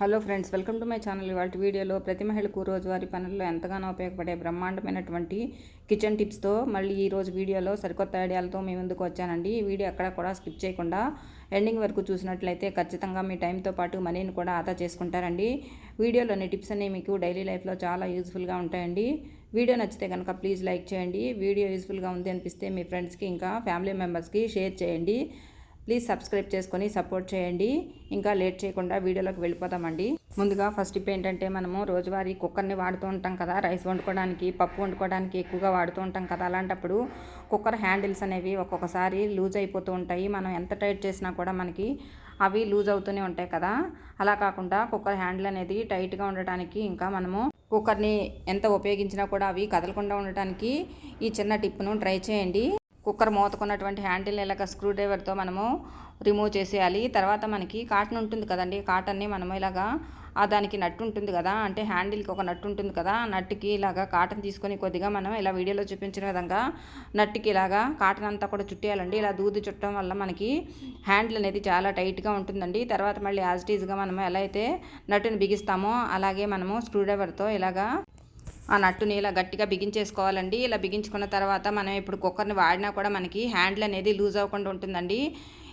Hello friends welcome to my channel. ఇవాళ వీడియోలో ప్రతి మహిళకు రోజువారీ పనుల్లో ఎంతగానో ఉపయోగపడే బ్రహ్మాండమైనటువంటి కిచెన్ టిప్స్తో మళ్ళీ ఈరోజు వీడియోలో సరికొత్త ఐడియాలతో మీ ముందుకు వచ్చానండి. ఈ వీడియో ఎక్కడ కూడా స్కిప్ చేయకుండా ఎండింగ్ వరకు చూసినట్లయితే ఖచ్చితంగా మీ టైంతో పాటు మనీని కూడా ఆదా చేసుకుంటారండి. వీడియోలోని టిప్స్ అన్నీ మీకు డైలీ లైఫ్లో చాలా యూజ్ఫుల్గా ఉంటాయండి. వీడియో నచ్చితే కనుక ప్లీజ్ లైక్ చేయండి. వీడియో యూజ్ఫుల్గా ఉంది అనిపిస్తే మీ ఫ్రెండ్స్కి ఇంకా ఫ్యామిలీ మెంబర్స్కి షేర్ చేయండి. ప్లీజ్ సబ్స్క్రైబ్ చేసుకొని సపోర్ట్ చేయండి. ఇంకా లేట్ చేయకుండా వీడియోలోకి వెళ్ళిపోతామండి ముందుగా ఫస్ట్ టిప్ ఏంటంటే మనము రోజువారీ కుక్కర్ని వాడుతూ ఉంటాం కదా. రైస్ వండుకోవడానికి పప్పు వండుకోవడానికి ఎక్కువగా వాడుతూ ఉంటాం కదా. అలాంటప్పుడు కుక్కర్ హ్యాండిల్స్ అనేవి ఒక్కొక్కసారి లూజ్ అయిపోతూ ఉంటాయి. మనం ఎంత టైట్ చేసినా కూడా మనకి అవి లూజ్ అవుతూనే ఉంటాయి కదా. అలా కాకుండా కుక్కర్ హ్యాండిల్ అనేది టైట్గా ఉండటానికి ఇంకా మనము కుక్కర్ని ఎంత ఉపయోగించినా కూడా అవి కదలకుండా ఉండటానికి ఈ చిన్న టిప్ను ట్రై చేయండి. కుక్కర్ మూతకున్నటువంటి హ్యాండిల్ ఇలాగ స్క్రూ డ్రైవర్తో మనము రిమూవ్ చేసేయాలి. తర్వాత మనకి కాటన్ ఉంటుంది కదండి. కాటన్ని మనము ఇలాగా ఆ దానికి నట్టు ఉంటుంది కదా. అంటే హ్యాండిల్కి ఒక నట్టు ఉంటుంది కదా. నట్టుకి ఇలాగా కాటన్ తీసుకొని కొద్దిగా మనం ఇలా వీడియోలో చూపించిన విధంగా నట్టుకి ఇలాగా కాటన్ అంతా కూడా చుట్టేయాలండి. ఇలా దూది చుట్టడం వల్ల మనకి హ్యాండిల్ అనేది చాలా టైట్గా ఉంటుందండి. తర్వాత మళ్ళీ యాజ్ టీజ్గా మనం ఎలా అయితే నట్టుని బిగిస్తామో అలాగే మనము స్క్రూ డ్రైవర్తో ఇలాగా ఆ నట్టుని ఇలా గట్టిగా బిగించేసుకోవాలండి. ఇలా బిగించుకున్న తర్వాత మనం ఇప్పుడు కుక్కర్ని వాడినా కూడా మనకి హ్యాండిల్ అనేది లూజ్ అవ్వకుండా ఉంటుందండి.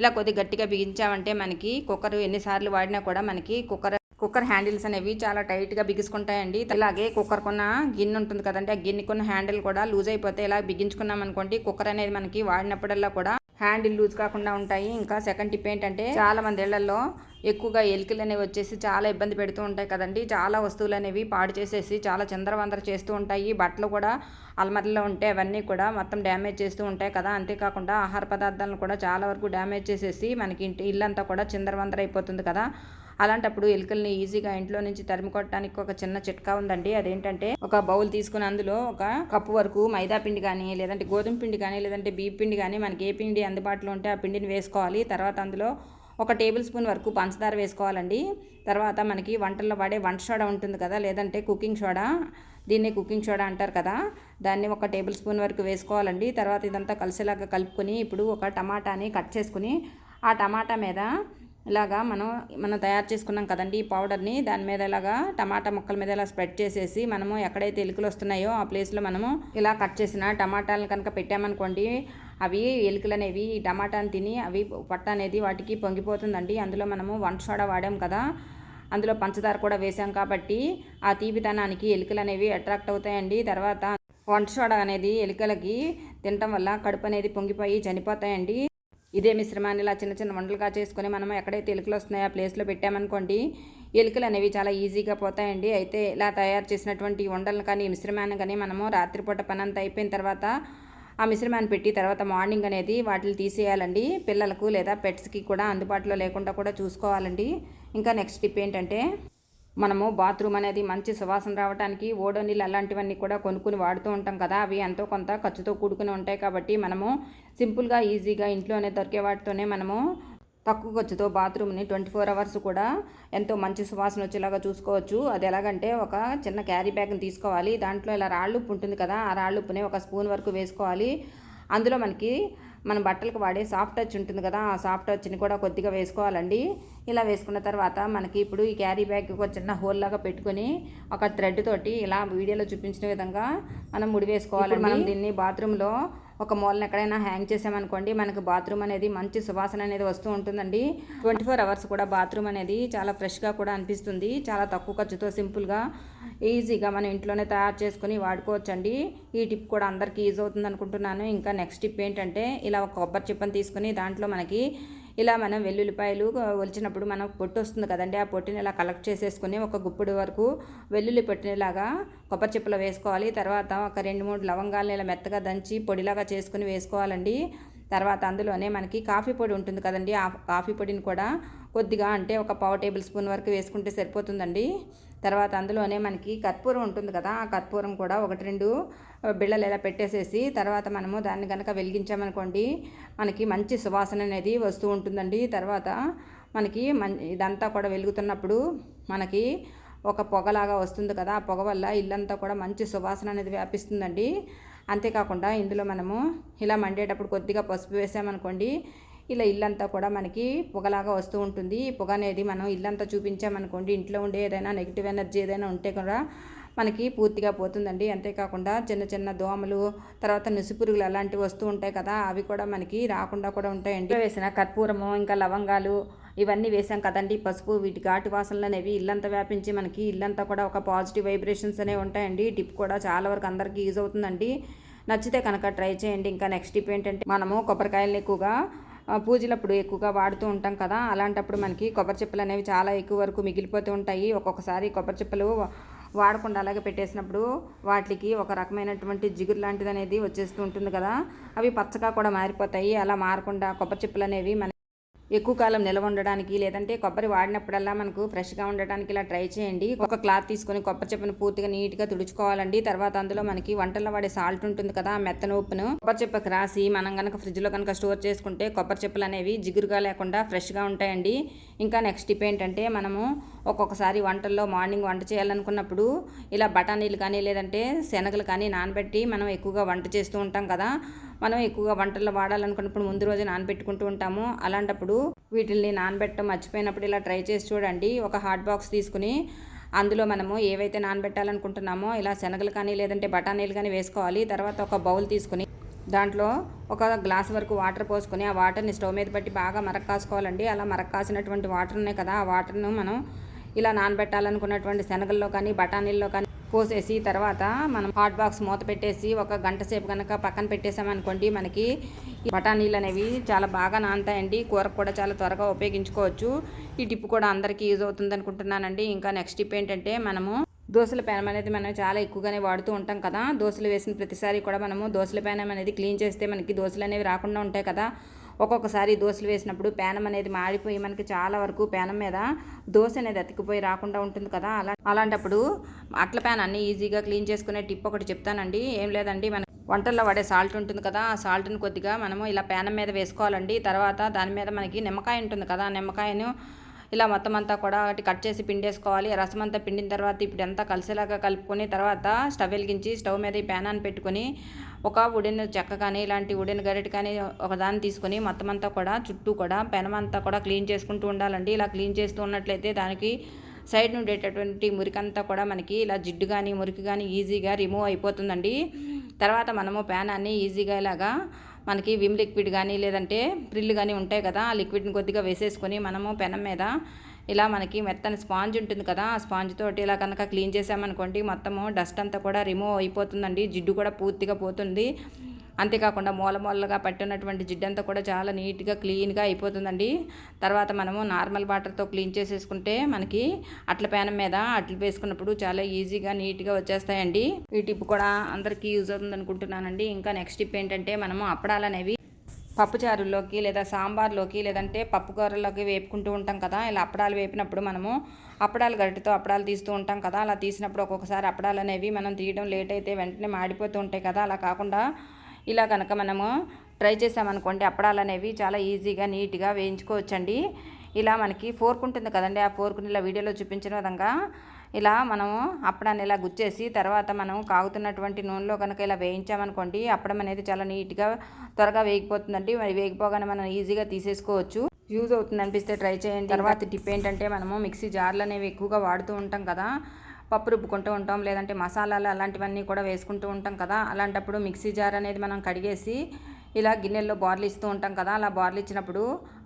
ఇలా కొద్ది గట్టిగా బిగించామంటే మనకి కుక్కర్ ఎన్నిసార్లు వాడినా కూడా మనకి కుక్కర్ కుక్కర్ హ్యాండిల్స్ అనేవి చాలా టైట్గా బిగుసుకుంటాయండి. అలాగే కుక్కర్ కొన్న గిన్నె ఉంటుంది కదండి. ఆ గిన్నె కొన్న హ్యాండిల్ కూడా లూజ్ అయిపోతే ఇలా బిగించుకున్నాం అనుకోండి కుక్కర్ అనేది మనకి వాడినప్పుడల్లా కూడా హ్యాండిల్ లూజ్ కాకుండా ఉంటాయి. ఇంకా సెకండ్ టిప్ ఏంటంటే చాలా మంది ఇళ్ళలో ఎక్కువగా ఎలికలు అనేవి వచ్చేసి చాలా ఇబ్బంది పెడుతూ ఉంటాయి కదండి. చాలా వస్తువులు అనేవి పాడు చేసేసి చాలా చిందరవందర చేస్తూ ఉంటాయి. బట్టలు కూడా అల్మర్లో ఉంటే అవన్నీ కూడా మొత్తం డ్యామేజ్ చేస్తూ ఉంటాయి కదా. అంతేకాకుండా ఆహార పదార్థాలను కూడా చాలా వరకు డ్యామేజ్ చేసేసి మనకి ఇంటి ఇల్లంతా కూడా చిందరవందర అయిపోతుంది కదా. అలాంటప్పుడు ఎలుకల్ని ఈజీగా ఇంట్లో నుంచి తరిమి కొట్టడానికి ఒక చిన్న చిట్కా ఉందండి. అదేంటంటే ఒక బౌల్ తీసుకుని అందులో ఒక కప్పు వరకు మైదా పిండి కానీ లేదంటే గోధుమ పిండి కానీ లేదంటే బియ్య పిండి కానీ మనకి ఏ పిండి అందుబాటులో ఉంటే ఆ పిండిని వేసుకోవాలి. తర్వాత అందులో ఒక టేబుల్ స్పూన్ వరకు పంచదార వేసుకోవాలండి. తర్వాత మనకి వంటల్లో వాడే వంట సోడా ఉంటుంది కదా లేదంటే కుకింగ్ సోడా దీన్ని కుకింగ్ సోడా అంటారు కదా దాన్ని ఒక టేబుల్ స్పూన్ వరకు వేసుకోవాలండి. తర్వాత ఇదంతా కలిసేలాగా కలుపుకొని ఇప్పుడు ఒక టమాటాని కట్ చేసుకుని ఆ టమాటా మీద ఇలాగా మనం మనం తయారు చేసుకున్నాం కదండి ఈ పౌడర్ని. దాని మీద ఇలాగా టమాటా ముక్కల మీద ఇలా స్ప్రెడ్ చేసేసి మనము ఎక్కడైతే ఎలుకలు వస్తున్నాయో ఆ ప్లేస్లో మనము ఇలా కట్ చేసిన టమాటాలను కనుక పెట్టామనుకోండి అవి ఎలుకలు అనేవి ఈ టమాటాని తిని అవి పొట్ట అనేది వాటికి పొంగిపోతుందండి. అందులో మనము వంట సోడా వాడాం కదా అందులో పంచదార కూడా వేసాం కాబట్టి ఆ తీపితనానికి ఎలుకలు అనేవి అట్రాక్ట్ అవుతాయండి. తర్వాత వంట సోడా అనేది ఎలుకలకి తినటం వల్ల కడుపు అనేది పొంగిపోయి చనిపోతాయండి. ఇదే మిశ్రమాన్ని ఇలా చిన్న చిన్న వంటలుగా చేసుకొని మనం ఎక్కడైతే ఎలుకలు వస్తున్నాయో ఆ ప్లేస్లో పెట్టామనుకోండి ఎలుకలు అనేవి చాలా ఈజీగా పోతాయండి. అయితే ఇలా తయారు చేసినటువంటి వంటలను కానీ మిశ్రమాన్ని కానీ మనము రాత్రిపూట పని అంతా అయిపోయిన తర్వాత ఆ మిశ్రమాన్ని పెట్టి తర్వాత మార్నింగ్ అనేది వాటిని తీసేయాలండి. పిల్లలకు లేదా పెట్స్కి కూడా అందుబాటులో లేకుండా కూడా చూసుకోవాలండి. ఇంకా నెక్స్ట్ టిప్ ఏంటంటే మనము బాత్రూమ్ అనేది మంచి సువాసన రావడానికి ఓడోనీళ్ళు అలాంటివన్నీ కూడా కొనుక్కుని వాడుతూ ఉంటాం కదా. అవి ఎంతో కొంత ఖర్చుతో కూడుకుని ఉంటాయి కాబట్టి మనము సింపుల్గా ఈజీగా ఇంట్లోనే దొరికే వాటితోనే మనము తక్కువ ఖర్చుతో బాత్రూమ్ని ట్వంటీ ఫోర్ అవర్స్ కూడా ఎంతో మంచి సువాసన వచ్చేలాగా చూసుకోవచ్చు. అది ఎలాగంటే ఒక చిన్న క్యారీ బ్యాగ్ని తీసుకోవాలి. దాంట్లో ఇలా రాళ్ళు ఉప్పు ఉంటుంది కదా ఆ రాళ్ళు ఉప్పుని ఒక స్పూన్ వరకు వేసుకోవాలి. అందులో మనకి మన బట్టలకు వాడే సాఫ్ట్ టచ్ ఉంటుంది కదా ఆ సాఫ్ట్ టచ్ని కూడా కొద్దిగా వేసుకోవాలండి. ఇలా వేసుకున్న తర్వాత మనకి ఇప్పుడు ఈ క్యారీ బ్యాగ్ ఒక చిన్న హోల్ లాగా పెట్టుకొని ఒక థ్రెడ్ తోటి ఇలా వీడియోలో చూపించిన విధంగా మనం ముడి వేసుకోవాలి మనం దీన్ని బాత్రూంలో ఒక మూలన ఎక్కడైనా హ్యాంగ్ చేసామనుకోండి మనకి బాత్రూమ్ అనేది మంచి సువాసన అనేది వస్తూ ఉంటుందండి. ట్వంటీ ఫోర్ అవర్స్ కూడా బాత్రూమ్ అనేది చాలా ఫ్రెష్గా కూడా అనిపిస్తుంది. చాలా తక్కువ ఖర్చుతో సింపుల్గా ఈజీగా మనం ఇంట్లోనే తయారు చేసుకొని వాడుకోవచ్చండి. ఈ టిప్ కూడా అందరికీ ఈజీ అవుతుంది అనుకుంటున్నాను ఇంకా నెక్స్ట్ టిప్ ఏంటంటే ఇలా ఒక కొబ్బరి చిప్పని తీసుకొని దాంట్లో మనకి ఇలా మనం వెల్లుల్లిపాయలు ఒలిచినప్పుడు మనం పొట్టు వస్తుంది కదండి ఆ పొట్టిని ఇలా కలెక్ట్ చేసేసుకుని ఒక గుప్పుడు వరకు వెల్లుల్లి పొట్టినలాగా కొబ్బరి చిప్పలో వేసుకోవాలి. తర్వాత ఒక రెండు మూడు లవంగాలను ఇలా మెత్తగా దంచి పొడిలాగా చేసుకుని వేసుకోవాలండి. తర్వాత అందులోనే మనకి కాఫీ పొడి ఉంటుంది కదండి ఆ కాఫీ పొడిని కూడా కొద్దిగా అంటే ఒక పావు టేబుల్ స్పూన్ వరకు వేసుకుంటే సరిపోతుందండి. తర్వాత అందులోనే మనకి కర్పూరం ఉంటుంది కదా ఆ కర్పూరం కూడా ఒకటి రెండు బిళ్ళలు ఇలా పెట్టేసేసి తర్వాత మనము దాన్ని కనుక వెలిగించామనుకోండి మనకి మంచి సువాసన అనేది వస్తూ ఉంటుందండి. తర్వాత మనకి మం ఇదంతా కూడా వెలుగుతున్నప్పుడు మనకి ఒక పొగలాగా వస్తుంది కదా ఆ పొగ వల్ల ఇల్లంతా కూడా మంచి సువాసన అనేది వ్యాపిస్తుందండి. అంతేకాకుండా ఇందులో మనము ఇలా మండేటప్పుడు కొద్దిగా పసుపు వేసామనుకోండి ఇలా ఇల్లంతా కూడా మనకి పొగలాగా వస్తూ ఉంటుంది. ఈ పొగ అనేది మనం ఇల్లంతా చూపించామనుకోండి ఇంట్లో ఉండే ఏదైనా నెగిటివ్ ఎనర్జీ ఏదైనా ఉంటే కూడా మనకి పూర్తిగా పోతుందండి. అంతేకాకుండా చిన్న చిన్న దోమలు తర్వాత నుసిపురుగులు అలాంటివి వస్తూ ఉంటాయి కదా అవి కూడా మనకి రాకుండా కూడా ఉంటాయండి. వేసిన కర్పూరము ఇంకా లవంగాలు ఇవన్నీ వేసాం కదండి. పసుపు వీటి ఘాటు వాసనలు అనేవి ఇల్లంతా వ్యాపించి మనకి ఇల్లంతా కూడా ఒక పాజిటివ్ వైబ్రేషన్స్ అనేవి ఉంటాయండి. టిప్ కూడా చాలా వరకు అందరికీ యూజ్ అవుతుందండి. నచ్చితే కనుక ట్రై చేయండి. ఇంకా నెక్స్ట్ టిప్ ఏంటంటే మనము కొబ్బరికాయలను ఎక్కువగా పూజలప్పుడు ఎక్కువగా వాడుతూ ఉంటాం కదా. అలాంటప్పుడు మనకి కొబ్బరి చిప్పలు అనేవి చాలా ఎక్కువ వరకు మిగిలిపోతూ ఉంటాయి. ఒక్కొక్కసారి కొబ్బరి చిప్పలు వాడకుండా అలాగే పెట్టేసినప్పుడు వాటికి ఒక రకమైనటువంటి జిగురు లాంటిది అనేది వచ్చేస్తూ ఉంటుంది కదా. అవి పచ్చగా కూడా మారిపోతాయి. అలా మారకుండా కొబ్బరి చిప్పలు అనేవి మన ఎక్కువ కాలం నిల్వ ఉండడానికి లేదంటే కొబ్బరి వాడినప్పుడల్లా మనకు ఫ్రెష్గా ఉండడానికి ఇలా ట్రై చేయండి. ఒక క్లాత్ తీసుకొని కొబ్బరి చెప్పును పూర్తిగా నీట్గా తుడుచుకోవాలండి. తర్వాత అందులో మనకి వంటల్లో వాడే సాల్ట్ ఉంటుంది కదా మెత్తన ఉప్పును కొబ్బరి చెప్పకు రాసి మనం కనుక ఫ్రిడ్జ్లో కనుక స్టోర్ చేసుకుంటే కొబ్బరి చెప్పులు అనేవి జిగురుగా లేకుండా ఫ్రెష్గా ఉంటాయండి. ఇంకా నెక్స్ట్ టిప్ ఏంటంటే మనము ఒక్కొక్కసారి వంటల్లో మార్నింగ్ వంట చేయాలనుకున్నప్పుడు ఇలా బఠానీలు కానీ లేదంటే శనగలు కానీ నానబెట్టి మనం ఎక్కువగా వంట చేస్తూ ఉంటాం కదా. మనం ఎక్కువగా వంటల్లో వాడాలనుకున్నప్పుడు ముందు రోజు నానబెట్టుకుంటూ ఉంటాము. అలాంటప్పుడు వీటిల్ని నానబెట్టడం మర్చిపోయినప్పుడు ఇలా ట్రై చేసి చూడండి. ఒక హాట్ బాక్స్ తీసుకుని అందులో మనము ఏవైతే నానబెట్టాలనుకుంటున్నామో ఇలా శనగలు కానీ లేదంటే బఠానీలు కానీ వేసుకోవాలి. తర్వాత ఒక బౌల్ తీసుకుని దాంట్లో ఒక గ్లాస్ వరకు వాటర్ పోసుకొని ఆ వాటర్ని స్టవ్ మీద పెట్టి బాగా మరక్ కాసుకోవాలండి అలా మరక్ కాసినటువంటి వాటర్ ఉన్నాయి కదా ఆ వాటర్ను మనం ఇలా నానబెట్టాలనుకున్నటువంటి శనగల్లో కానీ బఠానీల్లో కానీ పోసేసి తర్వాత మనం హాట్ బాక్స్ మూత పెట్టేసి ఒక గంట సేపు కనుక పక్కన పెట్టేసామనుకోండి మనకి బఠానీలు అనేవి చాలా బాగా నానతాయండి. కూరకు కూడా చాలా త్వరగా ఉపయోగించుకోవచ్చు. ఈ టిప్ కూడా అందరికీ యూజ్ అవుతుంది అనుకుంటున్నానండి ఇంకా నెక్స్ట్ టిప్ ఏంటంటే మనము దోశల పేనం అనేది మనం చాలా ఎక్కువగానే వాడుతూ ఉంటాం కదా. దోశలు వేసిన ప్రతిసారి కూడా మనము దోశల పేనం అనేది క్లీన్ చేస్తే మనకి దోశలు అనేవి రాకుండా ఉంటాయి కదా. ఒక్కొక్కసారి దోశలు వేసినప్పుడు పేనం అనేది మాడిపోయి మనకి చాలా వరకు పేనం మీద దోశ అనేది అతికిపోయి రాకుండా ఉంటుంది కదా. అలా అలాంటప్పుడు అట్ల అన్ని ఈజీగా క్లీన్ చేసుకునే టిప్ ఒకటి చెప్తానండి. ఏం లేదండి మన వంటల్లో వాడే సాల్ట్ ఉంటుంది కదా ఆ సాల్ట్ని కొద్దిగా మనము ఇలా పేనం మీద వేసుకోవాలండి. తర్వాత దాని మీద మనకి నిమ్మకాయ ఉంటుంది కదా నిమ్మకాయను ఇలా మొత్తం అంతా కూడా ఒకటి కట్ చేసి పిండేసుకోవాలి. రసం అంతా పిండిన తర్వాత ఇప్పుడు అంతా కలిసేలాగా కలుపుకొని తర్వాత స్టవ్ వెలిగించి స్టవ్ మీద ఈ ప్యానాన్ని పెట్టుకొని ఒక ఉడెన్ చెక్క కానీ ఇలాంటి ఉడెన్ గరిటె కానీ ఒక దాన్ని తీసుకొని మొత్తం అంతా కూడా చుట్టూ కూడా పెనమంతా కూడా క్లీన్ చేసుకుంటూ ఉండాలండి. ఇలా క్లీన్ చేస్తూ ఉన్నట్లయితే దానికి సైడ్ నుండి ఉండేటటువంటి మురికంతా కూడా మనకి ఇలా జిడ్డు కానీ మురికి కానీ ఈజీగా రిమూవ్ అయిపోతుందండి. తర్వాత మనము ప్యానాన్ని ఈజీగా ఇలాగా మనకి విమ్ లిక్విడ్ కానీ లేదంటే ప్రిల్ కానీ ఉంటాయి కదా ఆ లిక్విడ్ని కొద్దిగా వేసేసుకొని మనము పెనం మీద ఇలా మనకి మెత్తని స్పాంజ్ ఉంటుంది కదా ఆ స్పాంజ్ తోటి ఇలా కనుక క్లీన్ చేసామనుకోండి మొత్తము డస్ట్ అంతా కూడా రిమూవ్ అయిపోతుందండి జిడ్డు కూడా పూర్తిగా పోతుంది. అంతేకాకుండా మూలమూలగా పట్టినటువంటి జిడ్డంతా కూడా చాలా నీట్గా క్లీన్గా అయిపోతుందండి. తర్వాత మనము నార్మల్ వాటర్తో క్లీన్ చేసేసుకుంటే మనకి అట్ల పేనం మీద అట్లు వేసుకున్నప్పుడు చాలా ఈజీగా నీట్గా వచ్చేస్తాయండి. ఈ టిప్ కూడా అందరికీ యూజ్ అవుతుంది అనుకుంటున్నానండి ఇంకా నెక్స్ట్ టిప్ ఏంటంటే మనము అప్పడాలు అనేవి పప్పుచారుల్లోకి లేదా సాంబార్లోకి లేదంటే పప్పుకూరల్లోకి వేపుకుంటూ ఉంటాం కదా. ఇలా అప్పడాలు వేపినప్పుడు మనము అప్పడాలు గరిటతో అప్పడాలు తీస్తూ ఉంటాం కదా. అలా తీసినప్పుడు ఒక్కొక్కసారి అప్పడాలు అనేవి మనం తీయడం లేట్ అయితే వెంటనే మాడిపోతూ ఉంటాయి కదా. అలా కాకుండా ఇలా కనుక మనము ట్రై చేసామనుకోండి అప్పడాలు అనేవి చాలా ఈజీగా నీట్గా వేయించుకోవచ్చండి. ఇలా మనకి ఫోర్క్ ఉంటుంది కదండి ఆ ఫోర్క్ని ఇలా వీడియోలో చూపించిన విధంగా ఇలా మనము అప్పడాన్ని ఇలా గుచ్చేసి తర్వాత మనం కాగుతున్నటువంటి నూనెలో కనుక ఇలా వేయించామనుకోండి అప్పడం అనేది చాలా నీట్గా త్వరగా వేగిపోతుందండి. మరి వేగిపోగానే మనం ఈజీగా తీసేసుకోవచ్చు. యూజ్ అవుతుంది అనిపిస్తే ట్రై చేయండి. తర్వాత టిప్ ఏంటంటే మనము మిక్సీ జార్లు అనేవి ఎక్కువగా వాడుతూ ఉంటాం కదా పప్పు రుబ్బుకుంటూ ఉంటాం లేదంటే మసాలాలు అలాంటివన్నీ కూడా వేసుకుంటూ ఉంటాం కదా. అలాంటప్పుడు మిక్సీ జార్ అనేది మనం కడిగేసి ఇలా గిన్నెల్లో బార్లు ఇస్తూ ఉంటాం కదా. అలా బార్లు ఇచ్చినప్పుడు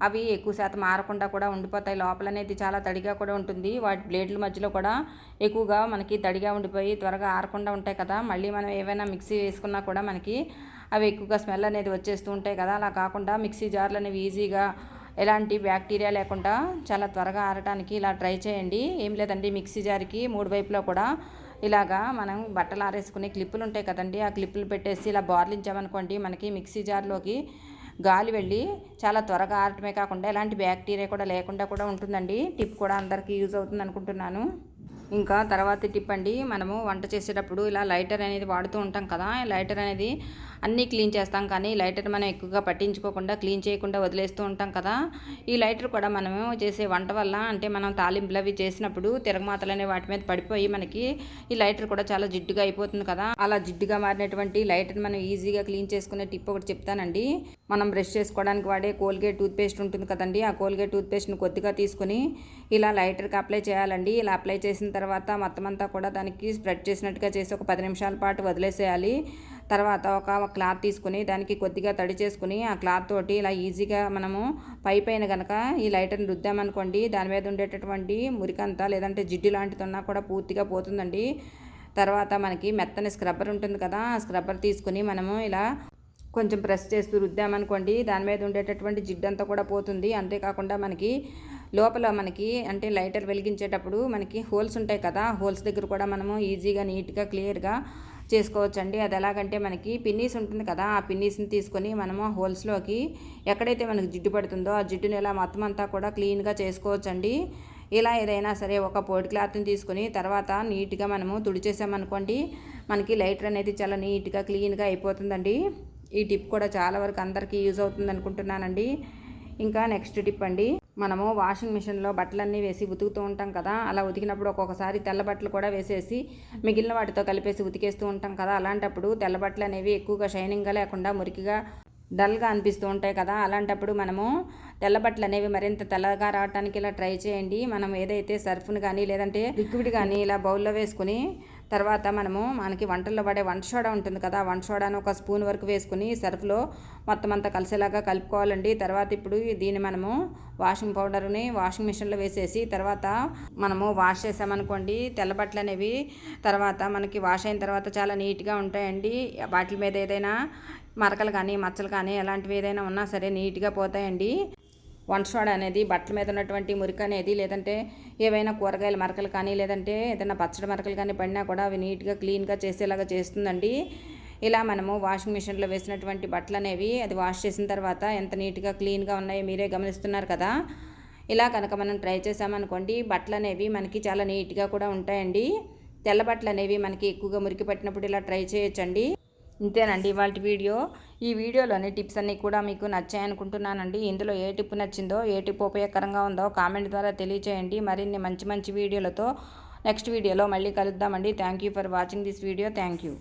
అవి ఎక్కువ శాతం ఆరకుండా కూడా ఉండిపోతాయి. లోపల అనేది చాలా తడిగా కూడా ఉంటుంది. వాటి బ్లేడ్ల మధ్యలో కూడా ఎక్కువగా మనకి తడిగా ఉండిపోయి త్వరగా ఆరకుండా ఉంటాయి కదా. మళ్ళీ మనం ఏవైనా మిక్సీ వేసుకున్నా కూడా మనకి అవి ఎక్కువగా స్మెల్ అనేది వచ్చేస్తూ ఉంటాయి కదా. అలా కాకుండా మిక్సీ జార్లు అనేవి ఈజీగా ఎలాంటి బ్యాక్టీరియా లేకుండా చాలా త్వరగా ఆరటానికి ఇలా ట్రై చేయండి. ఏం లేదండి మిక్సీ జార్కి మూడు వైపులో కూడా ఇలాగా మనం బట్టలు ఆరేసుకునే క్లిప్పులు ఉంటాయి కదండి ఆ క్లిప్పులు పెట్టేసి ఇలా బార్లించామనుకోండి మనకి మిక్సీ జార్లోకి గాలి వెళ్ళి చాలా త్వరగా ఆరటమే కాకుండా ఎలాంటి బ్యాక్టీరియా కూడా లేకుండా కూడా ఉంటుందండి. టిప్ కూడా అందరికీ యూజ్ అవుతుంది అనుకుంటున్నాను. ఇంకా తర్వాత టిప్ అండి మనము వంట చేసేటప్పుడు ఇలా లైటర్ అనేది వాడుతూ ఉంటాం కదా లైటర్ అనేది అన్నీ క్లీన్ చేస్తాం కానీ లైటర్ మనం ఎక్కువగా పట్టించుకోకుండా క్లీన్ చేయకుండా వదిలేస్తూ ఉంటాం కదా. ఈ లైటర్ కూడా మనము చేసే వంట వల్ల అంటే మనం తాలింపులు అవి చేసినప్పుడు తిరగమాతలు అనే వాటి మీద పడిపోయి మనకి ఈ లైటర్ కూడా చాలా జిడ్డుగా అయిపోతుంది కదా. అలా జిడ్డుగా మారినటువంటి లైటర్ మనం ఈజీగా క్లీన్ చేసుకునే టిప్ ఒకటి చెప్తానండి. మనం బ్రష్ చేసుకోవడానికి వాడే కోల్గేట్ టూత్పేస్ట్ ఉంటుంది కదండి. ఆ కోల్గేట్ టూత్పేస్ట్ని కొద్దిగా తీసుకుని ఇలా లైటర్కి అప్లై చేయాలండి. ఇలా అప్లై చేసిన తర్వాత మొత్తం అంతా కూడా దానికి స్ప్రెడ్ చేసినట్టుగా చేసి ఒక పది నిమిషాల పాటు వదిలేసేయాలి. తర్వాత ఒక క్లాత్ తీసుకుని దానికి కొద్దిగా తడి చేసుకుని ఆ క్లాత్ తోటి ఇలా ఈజీగా మనము పై పైన కనుక ఈ లైటర్ని రుద్దామనుకోండి దాని మీద ఉండేటటువంటి మురికంతా లేదంటే జిడ్డు లాంటిది ఉన్నా కూడా పూర్తిగా పోతుందండి. తర్వాత మనకి మెత్తని స్క్రబ్బర్ ఉంటుంది కదా ఆ స్క్రబ్బర్ తీసుకుని మనము ఇలా కొంచెం ప్రెస్ చేస్తూ రుద్దామనుకోండి దాని మీద ఉండేటటువంటి జిడ్డంతా కూడా పోతుంది. అంతేకాకుండా మనకి లోపల మనకి అంటే లైటర్ వెలిగించేటప్పుడు మనకి హోల్స్ ఉంటాయి కదా హోల్స్ దగ్గర కూడా మనము ఈజీగా నీట్గా క్లియర్గా చేసుకోవచ్చండి. అది ఎలాగంటే మనకి పిన్నీస్ ఉంటుంది కదా ఆ పిన్నీస్ని తీసుకొని మనము హోల్స్లోకి ఎక్కడైతే మనకి జిడ్డు పడుతుందో ఆ జిడ్డుని ఇలా మొత్తం అంతా కూడా క్లీన్గా చేసుకోవచ్చండి. ఇలా ఏదైనా సరే ఒక పొడి క్లాత్ని తీసుకొని తర్వాత నీట్గా మనము తుడిచేసామనుకోండి మనకి లైటర్ అనేది చాలా నీట్గా క్లీన్గా అయిపోతుందండి. ఈ టిప్ కూడా చాలా వరకు అందరికీ యూజ్ అవుతుంది అనుకుంటున్నానండి ఇంకా నెక్స్ట్ టిప్ అండి. మనము వాషింగ్ మిషన్లో బట్టలన్నీ వేసి ఉతుకుతూ ఉంటాం కదా అలా ఉతికినప్పుడు ఒక్కొక్కసారి తెల్ల బట్టలు కూడా వేసేసి మిగిలిన వాటితో కలిపేసి ఉతికేస్తూ ఉంటాం కదా అలాంటప్పుడు తెల్ల బట్టలు అనేవి ఎక్కువగా షైనింగ్గా లేకుండా మురికిగా డల్గా అనిపిస్తూ ఉంటాయి కదా అలాంటప్పుడు మనము తెల్ల బట్టలు అనేవి మరింత తెల్లగా రావడానికి ఇలా ట్రై చేయండి. మనం ఏదైతే సర్ఫ్ను కానీ లేదంటే లిక్విడ్ కానీ ఇలా బౌల్లో వేసుకుని తర్వాత మనము మనకి వంటల్లో పడే వంట సోడా ఉంటుంది కదా వంట సోడాను ఒక స్పూన్ వరకు వేసుకుని సర్ఫ్లో మొత్తం అంతా కలిసేలాగా కలుపుకోవాలండి. తర్వాత ఇప్పుడు దీన్ని మనము వాషింగ్ పౌడర్ని వాషింగ్ మిషన్లో వేసేసి తర్వాత మనము వాష్ చేసామనుకోండి తెల్ల బట్టలు అనేవి తర్వాత మనకి వాష్ అయిన తర్వాత చాలా నీట్గా ఉంటాయండి. వాటి మీద ఏదైనా మరకలు కానీ మచ్చలు కానీ ఎలాంటివి ఏదైనా ఉన్నా సరే నీట్గా పోతాయండి. వంట షాడ్ అనేది బట్టల మీద ఉన్నటువంటి మురికి అనేది లేదంటే ఏవైనా కూరగాయల మరకలు కానీ లేదంటే ఏదైనా పచ్చడి మరకలు కానీ పడినా కూడా అవి నీట్గా క్లీన్గా చేసేలాగా చేస్తుందండి. ఇలా మనము వాషింగ్ మిషన్లో వేసినటువంటి బట్టలు అనేవి అది వాష్ చేసిన తర్వాత ఎంత నీట్గా క్లీన్గా ఉన్నాయో మీరే గమనిస్తున్నారు కదా. ఇలా కనుక మనం ట్రై చేసామనుకోండి బట్టలు అనేవి మనకి చాలా నీట్గా కూడా ఉంటాయండి. తెల్ల బట్టలు అనేవి మనకి ఎక్కువగా మురికి పట్టినప్పుడు ఇలా ట్రై చేయొచ్చండి. ఇంతేనండి ఇవాళ వీడియో. ఈ వీడియోలోని టిప్స్ అన్నీ కూడా మీకు నచ్చాయనుకుంటున్నానండి ఇందులో ఏ టిప్ నచ్చిందో ఏ టిప్ ఉపయోగకరంగా ఉందో కామెంట్ ద్వారా తెలియచేయండి. మరిన్ని మంచి మంచి వీడియోలతో నెక్స్ట్ వీడియోలో మళ్ళీ కలుద్దామండి. Thank you for watching this video. Thank you.